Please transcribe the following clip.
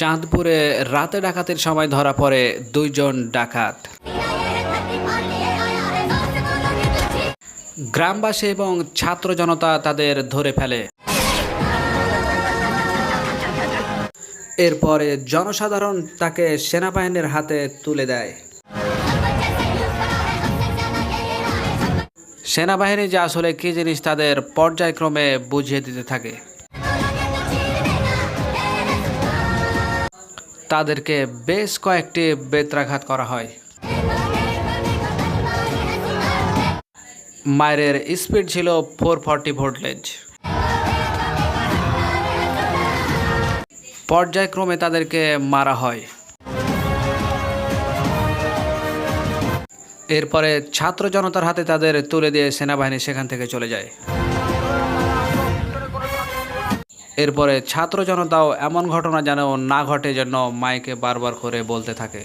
চাঁদপুরে রাতে ডাকাতের সময় ধরা পড়ে দুইজন ডাকাত। গ্রামবাসী এবং ছাত্র জনতা তাদের ধরে ফেলে। এরপরে জনসাধারণ তাকে সেনাবাহিনীর হাতে তুলে দেয়। সেনাবাহিনী যে আসলে কী জিনিস তাদের পর্যায়ক্রমে বুঝিয়ে দিতে থাকে। তাদেরকে বেশ কয়েকটি বেত্রাঘাত করা হয়। মায়ের স্পিড ছিল ফোর ফর্টি ভোল্টেজ পর্যায়ক্রমে তাদেরকে মারা হয়। এরপরে ছাত্র জনতার হাতে তাদের তুলে দিয়ে সেনাবাহিনী সেখান থেকে চলে যায়। এরপরে ছাত্র জনতাও এমন ঘটনা যেন না ঘটে যেন মাইকে বারবার করে বলতে থাকে।